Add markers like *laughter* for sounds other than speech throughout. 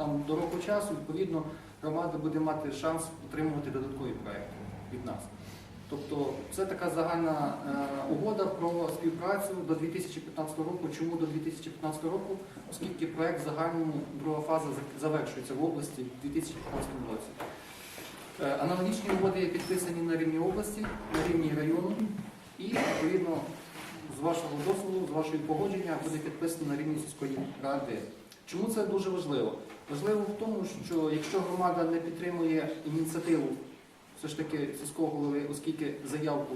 там до року часу, відповідно, громада буде мати шанс отримувати додаткові проекти від нас. Тобто це така загальна е, угода про співпрацю до 2015 року. Чому до 2015 року? Оскільки проект в загальному друга фаза завершується в області в 2015 році. Е, Аналогічні угоди є підписані на рівні області, на рівні району і відповідно з вашого дозволу, з вашої погодження буде підписано на рівні сільської ради. Чому це дуже важливо? Важливо в тому, що якщо громада не підтримує ініціативу все ж таки сільського голови, оскільки заявку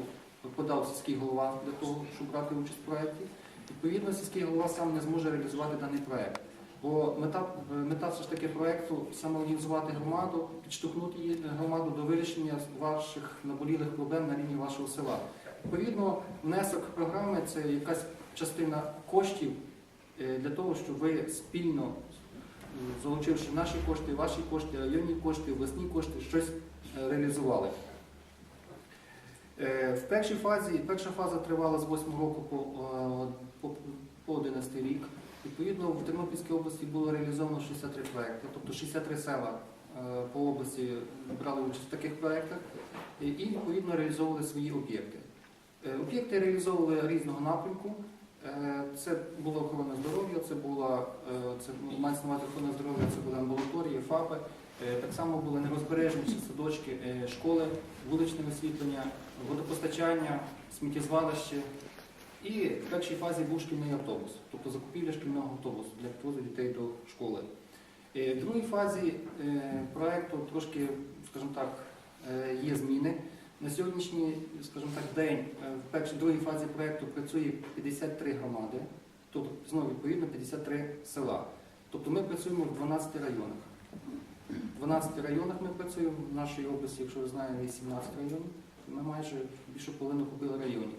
подав сільський голова для того, щоб брати участь в проєкті, відповідно сільський голова сам не зможе реалізувати даний проєкт. Бо мета, мета все ж таки проєкту самоорганізувати громаду, підштовхнути її громаду до вирішення ваших наболілих проблем на рівні вашого села. Відповідно, внесок програми це якась частина коштів е, для того, щоб ви спільно, е, залучивши наші кошти, ваші кошти, районні кошти, обласні кошти, щось е, реалізували. Е, В першій фазі, перша фаза тривала з 8 року по, е, по, по 11 рік. Відповідно, в Тернопільській області було реалізовано 63 проекти, тобто 63 села е, по області брали участь в таких проєктах і відповідно реалізовували свої об'єкти. Е, Об'єкти реалізовували різного напрямку. Е, Це була охорона здоров'я, це була е, це мається на увазі охорона здоров'я, це були амбулаторії, ФАПи. Е, Так само були нерозбережні садочки, школи, вуличне освітлення, водопостачання, сміттєзвалище. І в першій фазі був шкільний автобус, тобто закупівля шкільного автобусу для підвозу дітей до школи. В другій фазі проекту трошки, скажімо так, є зміни. На сьогоднішній, скажімо так, день е, в першій другій фазі проекту працює 53 громади, тобто знову відповідно 53 села. Тобто ми працюємо в 12 районах. В 12 районах ми працюємо в нашій області, якщо ви знаєте, є 17 районів. Ми майже більше половину купили районів.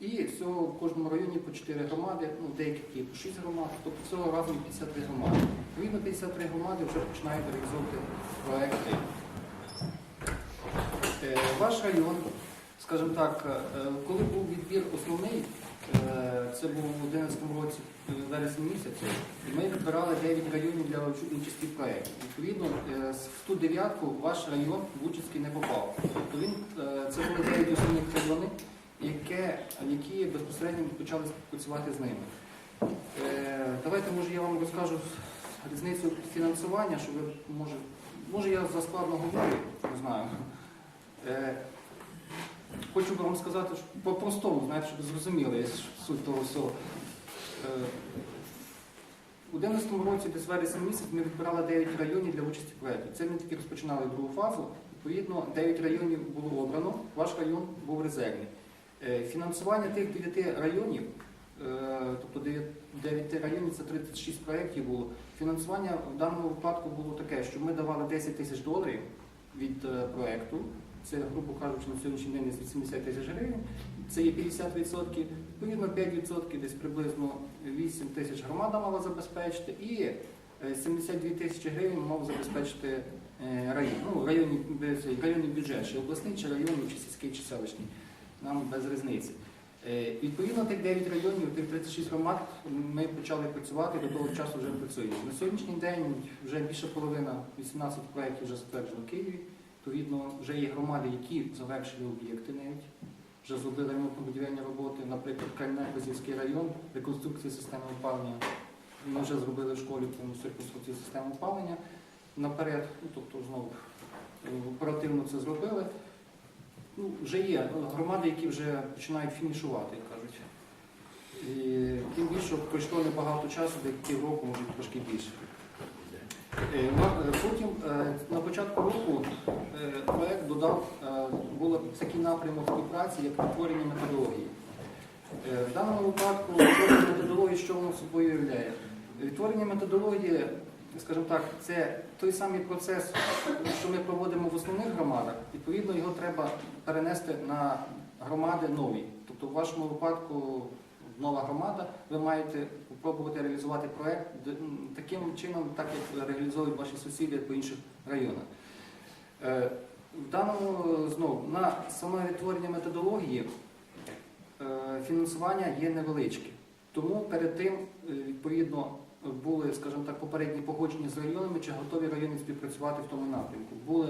І всього в кожному районі по 4 громади, ну деякі є по 6 громад, тобто всього разом 53 громади. Відповідно, 53 громади вже починають реалізовувати проекти. Е, Ваш район, скажімо так, е, коли був відбір основний, е, це був у 2011 році, вересні місяці, ми відбирали 9 районів для участі в проєкті. Відповідно, в ту дев'ятку ваш район в участі не попав. Тобто це були 9 основних районів, які безпосередньо почали працювати з ними. Давайте, може, я вам розкажу різницю фінансування, щоб ви, може, може я заскладно говорю, не знаю. Е, Хочу вам сказати по-простому, знаєте, щоб зрозуміли суть того всього. Е, У 2011 році, десь вересень місяць, ми відбирали 9 районів для участі в проєкті. Це ми тільки розпочинали другу фазу. Відповідно, 9 районів було обрано, ваш район був резервний. Е, Фінансування тих 9 районів, тобто 9, 9 районів це 36 проєктів було. Фінансування в даному випадку було таке, що ми давали 10 тисяч доларів від проєкту. Це, грубо кажучи, на сьогоднішній день 80 тисяч гривень. Це є 50%. Відповідно, 5% десь приблизно 8 тисяч громада мала забезпечити. І е, 72 тисячі гривень мав забезпечити е, район. Ну, районний, цей районний бюджет, чи обласний, чи районний, чи сільський, чи селищний. Нам без різниці. Е, Відповідно, тих 9 районів, тих 36 громад ми почали працювати, до того часу вже працюємо. На сьогоднішній день вже більше половина, 18 проєктів вже затверджено в Києві. Відповідно, вже є громади, які завершили об'єкти навіть, вже зробили ремонтно-будівельні роботи, наприклад, Кальне-Козівський район, реконструкція системи опалення. Ми вже зробили в школі повністю реконструкцію системи опалення наперед, ну, тобто знову е, оперативно це зробили. Ну, вже є громади, які вже починають фінішувати, як кажуть. І тим більше пройшло небагато часу, де півроку, може трошки більше. Е, е, Потім е, на початку року проект додав, було такий напрямок співпраці, як відтворення методології. В даному випадку відтворення методології, що воно собою являє? Відтворення методології, скажімо так, це той самий процес, що ми проводимо в основних громадах. Відповідно, його треба перенести на громади нові. Тобто, в вашому випадку нова громада, ви маєте спробувати реалізувати м, таким чином, так як реалізовують ваші сусіди по інших районах. Е, В даному знову на саме відтворення методології е, фінансування є невеличке. Тому перед тим, е, відповідно, були, скажімо так, попередні погодження з районами, чи готові райони співпрацювати в тому напрямку. Були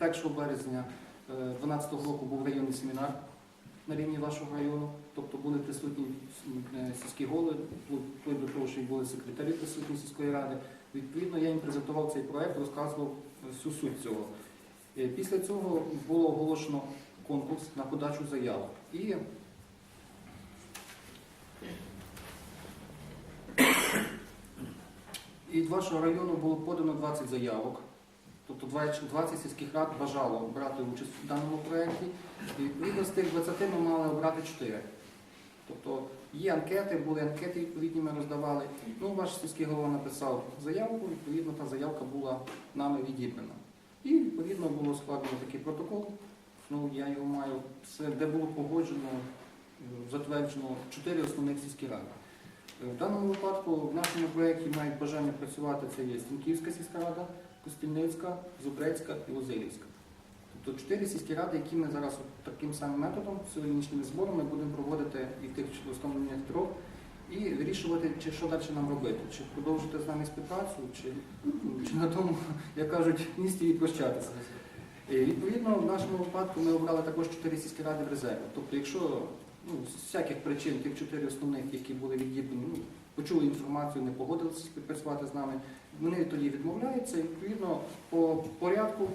е, 1 березня 2012 року був районний семінар на рівні вашого району, тобто були присутні е, сільські голови, вплоть до того, що й були секретарі присутні сільської ради. Відповідно, я їм презентував цей проект, розказував всю суть цього. Е, Після цього було оголошено конкурс на подачу заявок. І І *coughs* від вашого району було подано 20 заявок. Тобто 20 20 сільських рад бажало брати участь в даному проєкті. І відповідно з тих 20 ми мали обрати 4. Тобто є анкети, були анкети відповідні, ми роздавали. Ну, ваш сільський голова написав заявку, відповідно, та заявка була нами відібрана. І відповідно було складено такий протокол. Ну, я його маю, де було погоджено, е, затверджено 4 основних сільські ради. Е, В даному випадку в нашому проєкті мають бажання працювати це є Стінківська сільська рада, Костільницька, Зубрецька і Озерівська. Тобто чотири сільські ради, які ми зараз таким самим методом, сьогоднішніми зборами будемо проводити і тих основних трьох, і вирішувати, чи що далі нам робити, чи продовжити з нами співпрацю, чи, чи на тому, як кажуть, місті відпрощатися. І, відповідно, в нашому випадку ми обрали також чотири сільські ради в резерві. Тобто, якщо ну, з всяких причин тих чотири основних, які були відібрані, ну, почули інформацію, не погодилися співпрацювати з нами, вони тоді відмовляються. І, відповідно, по порядку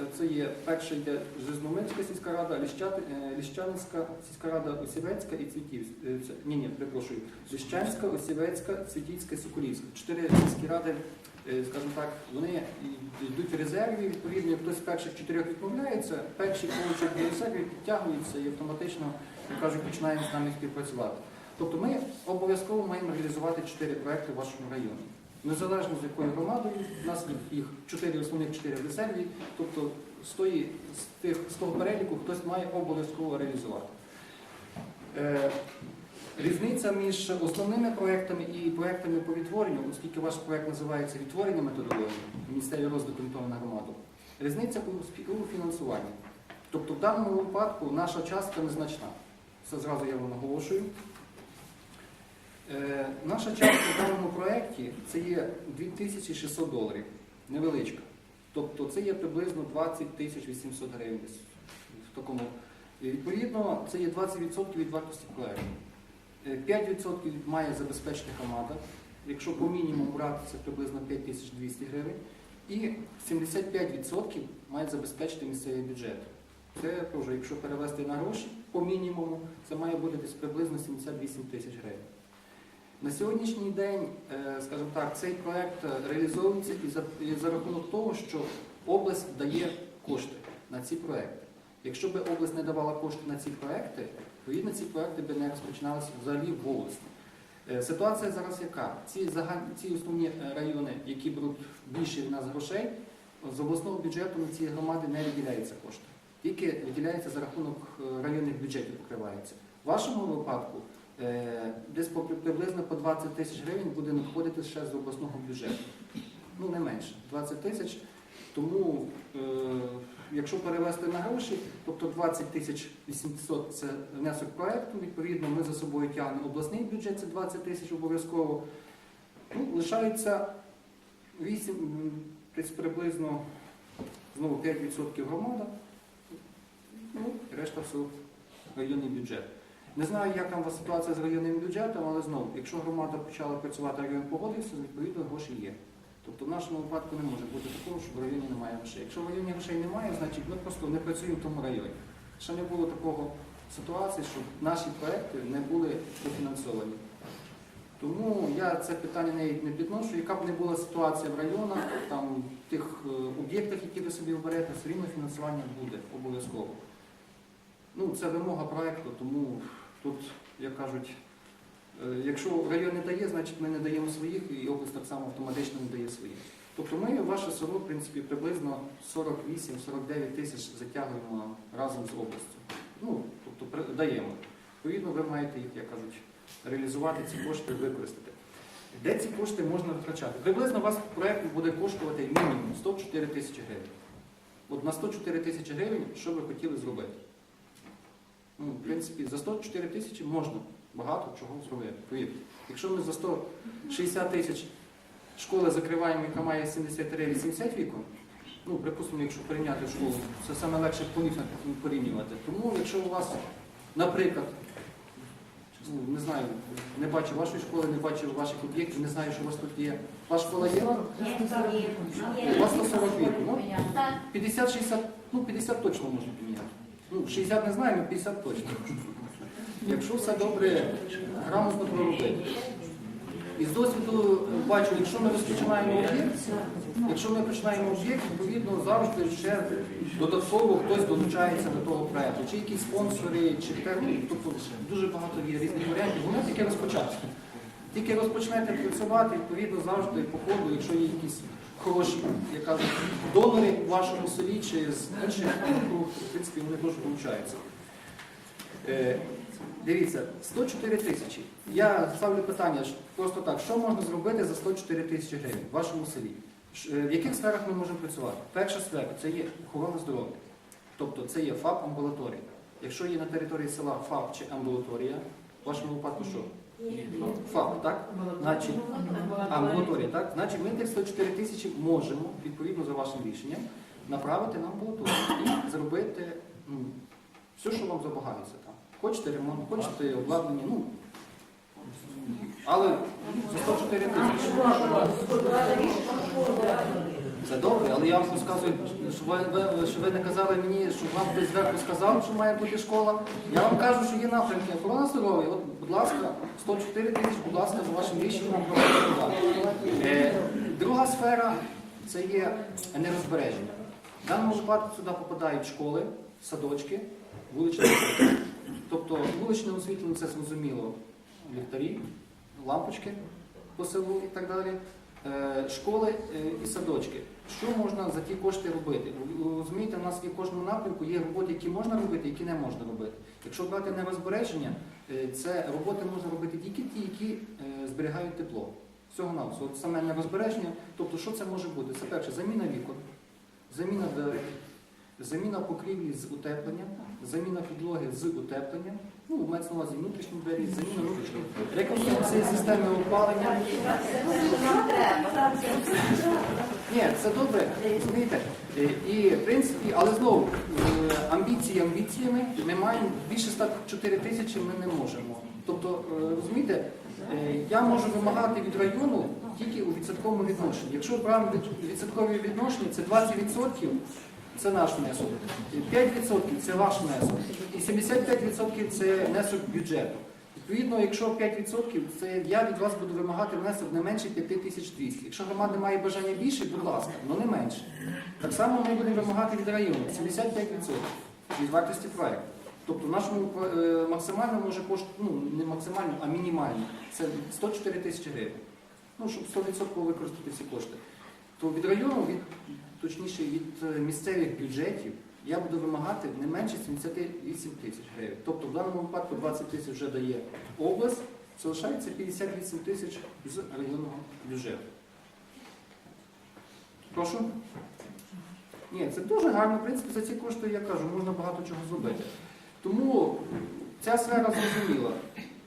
е, це є перша йде Жизномирська сільська рада, е, Ліщанська сільська рада, Осівецька і Цвітівська. е, Ні, ні, перепрошую. Ліщанська, Осівецька, Цвітівська, Соколівська. Чотири сільські ради, скажімо так, вони йдуть в резерві. Відповідно, хтось з перших чотирьох відмовляється, перші получать в резерві, підтягуються і автоматично, як кажуть, починаємо з нами співпрацювати. Тобто ми обов'язково маємо реалізувати чотири проекти в вашому районі. Незалежно з якою громадою, у нас їх чотири основних, чотири в резерві. Тобто з, тої, з, тих, з того переліку хтось має обов'язково реалізувати. Е, різниця між основними проектами і проектами по відтворенню, оскільки ваш проект називається відтворення методології, місцевий розвиток на громаду, різниця у фінансуванні. Тобто в даному випадку наша частка незначна. Це зразу я вам наголошую. Е, наша частка в даному проєкті це є 2600 доларів, невеличка. Тобто це є приблизно 20 тисяч 800 гривень в такому. Відповідно, це є 20% від вартості проєкту. Е, 5% має забезпечити громада. Якщо по мінімуму брати, це приблизно 5200 гривень. І 75% має забезпечити місцевий бюджет. Це теж, якщо перевести на гроші по мінімуму, це має бути десь приблизно 78 тисяч гривень. На сьогоднішній день, е, скажімо так, цей проект реалізовується і за, і за рахунок того, що область дає кошти на ці проекти. Якщо б область не давала кошти на ці проекти, відповідно ці проекти б не розпочиналися взагалі в області. Е, Ситуація зараз яка? Ці, загальні, ці основні е, райони, які беруть більше в нас грошей, з обласного бюджету на ці громади не виділяються кошти. Тільки виділяється за рахунок районних бюджетів покривається. В вашому випадку десь приблизно по 20 тисяч гривень буде надходити ще з обласного бюджету. Ну, не менше, 20 тисяч. Тому, е, якщо перевести на гроші, тобто 20 тисяч 800 це внесок проекту, відповідно, ми за собою тягнемо обласний бюджет, це 20 тисяч обов'язково. Ну, лишається 8, м, десь приблизно знову 5% громада, ну, решта все районний бюджет. Не знаю, у вас ситуація з районним бюджетом, але знову, якщо громада почала працювати, район погодився, відповідно гроші є. Тобто в нашому випадку не може бути такого, що в районі немає грошей. Якщо в районі грошей немає, значить ми просто не працюємо в тому районі. Ще не було такого ситуації, щоб наші проекти не були профінансовані. Тому я це питання не підношу. Яка б не була ситуація в районах, там в тих е, об'єктах, які ви собі оберете, все рівно фінансування буде обов'язково. Ну, це вимога проекту, тому тут, як кажуть, е, якщо район не дає, значить ми не даємо своїх, і область так само автоматично не дає своїх. Тобто ми ваше село, в принципі, приблизно 48-49 тисяч затягуємо разом з областю. Ну, тобто даємо. Відповідно, ви маєте їх, як кажуть, реалізувати ці кошти, використати. Де ці кошти можна витрачати? Приблизно у вас проєкт буде коштувати мінімум 104 тисячі гривень. От на 104 тисячі гривень, що ви хотіли зробити? Ну, в принципі, за 104 тисячі можна багато чого зробити. Повірте. Якщо ми за 160 тисяч школи закриваємо, яка має 73-80 вікон, ну, припустимо, якщо порівняти школу, це саме легше порівнювати. Тому якщо у вас, наприклад, ну, не знаю, не бачу вашої школи, не бачу ваших об'єктів, не знаю, що у вас тут є. Ваша школа є? У вас 140 вікон. Ну, 50-60, ну 50 точно можна поміняти. Ну, 60 не але 50 точно. Якщо все добре, грамотно проробити. І з досвіду е, бачу, якщо ми розпочинаємо об'єкт, якщо ми починаємо об'єкт, відповідно завжди ще додатково хтось долучається до того проєкту. Чи якісь спонсори, чи те- тобто дуже багато є різних варіантів. Воно тільки розпочався. Тільки розпочнете працювати, відповідно, завжди по ходу, якщо є якісь хороші, як кажуть, донори в вашому селі чи з інших в принципі, вони теж долучаються. Е, Дивіться, 104 тисячі. Я ставлю питання просто так, що можна зробити за 104 тисячі гривень в вашому селі? Е, В яких сферах ми можемо працювати? Перша сфера це є охорона здоров'я. Тобто це є ФАП амбулаторія. Якщо є на території села ФАП чи амбулаторія, в вашому випадку що? ФАП, так? Значить, амбулаторія, так? Значить, ми тих 104 тисячі можемо, відповідно за вашим рішенням, направити на амбулаторію і зробити ну, все, що вам забагається там. Хочете ремонт, хочете обладнання, ну. Але за 104 тисячі. Це добре, але я вам розказую, що ви, ви- що ви не казали мені, що вам хтось зверху сказав, що має бути школа. Я вам кажу, що є напрямки охорона здоров'я. От, будь ласка, 104 тисячі, будь ласка, за вашим рішенням. Е, Друга сфера це є енергозбереження. В даному випадку сюди попадають школи, садочки, вуличне освітлення. Тобто вуличне освітлення це зрозуміло ліхтарі, лампочки по селу і так далі. Е, Школи е, і садочки. Що можна за ті кошти робити? Розумієте, у нас є в кожному напрямку є роботи, які можна робити, які не можна робити. Якщо брати нерозбереження, е, це роботи можна робити тільки ті, які е, зберігають тепло. Всього на От саме нерозбереження, тобто що це може бути? Це перше, заміна вікон, заміна дверей, заміна покрівлі з утепленням, заміна підлоги з утепленням, ну, мається на увазі внутрішні двері, заміна внутрішніх, реконструкція системи опалення. Ні, це добре, розумієте? Е, І в принципі, але знову е, амбіції амбіціями ми маємо більше 104 тисячі ми не можемо. Тобто, е, розумієте, я можу вимагати від району тільки у відсотковому відношенні. Якщо брати відсоткові відношення, це 20% це наш внесок, 5% це ваш внесок, і 75% це внесок бюджету. Відповідно, якщо 5%, це я від вас буду вимагати внесок не менше 5200. Якщо громада має бажання більше, будь ласка, але не менше. Так само ми будемо вимагати від району 75% від вартості проєкту. Тобто в нашому е, максимально може кошт, ну не максимально, а мінімально. Це 104 тисячі гривень. Ну, щоб 100% використати всі кошти. То від району, від, точніше від е, місцевих бюджетів, я буду вимагати не менше 78 тисяч гривень. Тобто в даному випадку 20 тисяч вже дає область, залишається 58 тисяч з районного бюджету. Прошу? Ні, це дуже гарно, в принципі, за ці кошти, я кажу, можна багато чого зробити. Тому ця сфера зрозуміла.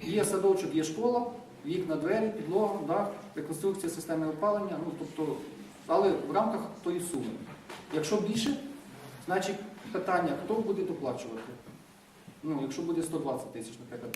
Є садочок, є школа, вікна, двері, підлога, дах, реконструкція системи опалення, ну, тобто, але в рамках тої суми. Якщо більше, значить питання, хто буде доплачувати? Ну, якщо буде 120 тисяч, наприклад,